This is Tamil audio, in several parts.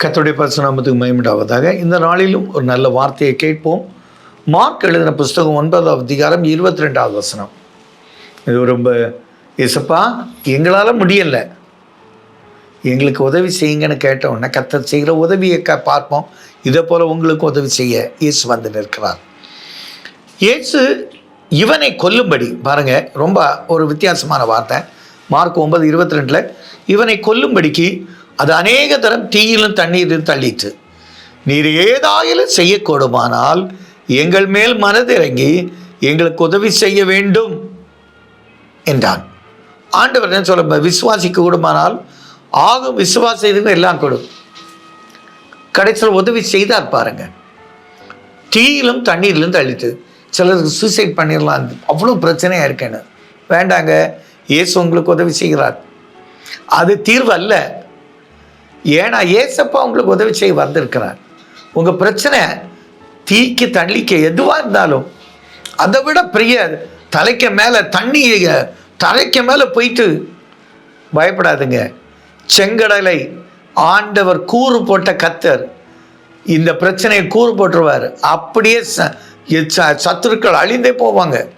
கத்துடைய பரிசுநாமத்துக்கு மயமிடாவதாக இந்த நாளிலும் ஒரு நல்ல வார்த்தையை கேட்போம். மார்க் எழுதின புஸ்தகம் ஒன்பதாவது அதிகாரம் இருபத்தி ரெண்டாவது வசனம். இது ரொம்ப இசப்பா எங்களால் முடியலை. எங்களுக்கு உதவி செய்யுங்கன்னு கேட்ட கத்த செய்கிற உதவியை க பார்ப்போம். இதே போல் உங்களுக்கு உதவி செய்ய இயேசு வந்து நிற்கிறார். இயேசு இவனை கொல்லும்படி பாருங்க ரொம்ப ஒரு வித்தியாசமான வார்த்தை. மார்க் ஒன்பது இருபத்தி ரெண்டில் இவனை கொல்லும்படிக்கு அது அநேக தரம் தீயிலும் தண்ணீரிலும் தள்ளிட்டு நீர் ஏதாயிலும் செய்யக்கூடுமானால் எங்கள் மேல் மனதிறங்கி எங்களுக்கு உதவி செய்ய வேண்டும் என்றான். ஆண்டவர் என்ன சொல்ல விசுவாசிக்க கூடுமானால் ஆகும் விசுவாசம் எல்லாம் கொடு. கடைசியில் உதவி செய்தார் பாருங்க. தீயிலும் தண்ணீரிலும் தள்ளிட்டு சிலருக்கு சூசைட் பண்ணிடலாம். அவ்வளோ பிரச்சனையாக இருக்கேன்னு வேண்டாங்க இயேசு உங்களுக்கு உதவி செய்கிறார். அது தீர்வு அல்ல. ஏன்னா ஏசப்பா உங்களுக்கு உதவி செய்ய வந்திருக்கிறார். உங்கள் பிரச்சனை தீக்கு தள்ளிக்க எதுவாக இருந்தாலும் அதை விட பெரிய தலைக்கு மேலே தண்ணி தலைக்கு மேலே போயிட்டு பயப்படாதுங்க. செங்கடலை ஆண்டவர் கூறு போட்ட கத்தர் இந்த பிரச்சனையை கூறு போட்டுருவார். அப்படியே ச- ச- சத்துருக்கள் அழிந்தே போவாங்க.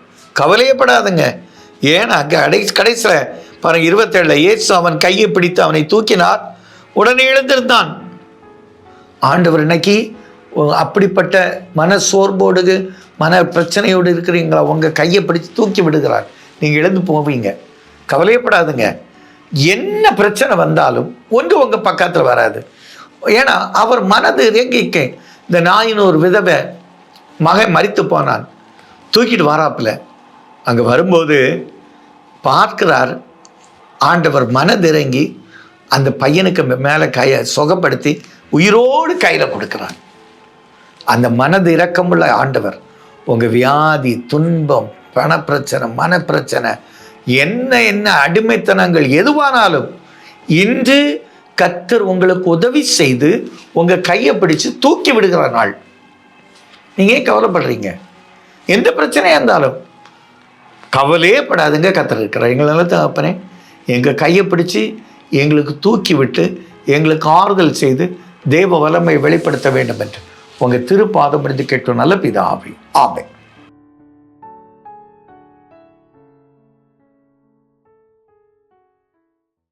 கவலையப்படாதுங்க. ஏன்னா கடைசி கடைசியில் பாருங்க இருபத்தேழில் இயேசு அவன் கையை பிடித்து அவனை தூக்கினார். உடனே எழுந்திருந்தான். ஆண்டவர் இன்னைக்கு அப்படிப்பட்ட மன சோர்வோடு மன பிரச்சனையோடு இருக்கிறீங்களா? உங்கள் கையை பிடிச்சி தூக்கி விடுகிறார். நீங்கள் எழுந்து போவீங்க. கவலையப்படாதுங்க. என்ன பிரச்சனை வந்தாலும் ஒன்று உங்கள் பக்கத்தில் வராது. ஏன்னா அவர் மனது இறங்கிக்க இந்த நாயின் ஒரு விதவை மகன் மறித்து போனான். தூக்கிட்டு வராப்புல. அங்கே வரும்போது பார்க்கிறார் ஆண்டவர் மனதிறங்கி அந்த பையனுக்கு மேலே கையை சுகப்படுத்தி உயிரோடு கையில் கொடுக்குறான். அந்த மனது இரக்கமுள்ள ஆண்டவர் உங்கள் வியாதி துன்பம் பணப்பிரச்சனை மனப்பிரச்சனை என்ன என்ன அடிமைத்தனங்கள் எதுவானாலும் இன்று கத்தர் உங்களுக்கு உதவி செய்து உங்கள் கையை பிடிச்சு தூக்கி விடுகிற நாள். நீங்கள் ஏன் கவலைப்படுறீங்க? எந்த பிரச்சனையாக இருந்தாலும். கவலையே படாதுங்க கத்தர் இருக்கிறார். எங்களால தகப்பனே எங்கள் கையை பிடிச்சி எங்களுக்கு தூக்கிவிட்டு எங்களுக்கு ஆறுதல் செய்து தேவ வல்லமை வெளிப்படுத்த வேண்டும் என்று உங்கள் திருப்பாதம் முடிந்து கேட்டோம். நல்ல பிதாவே. ஆமை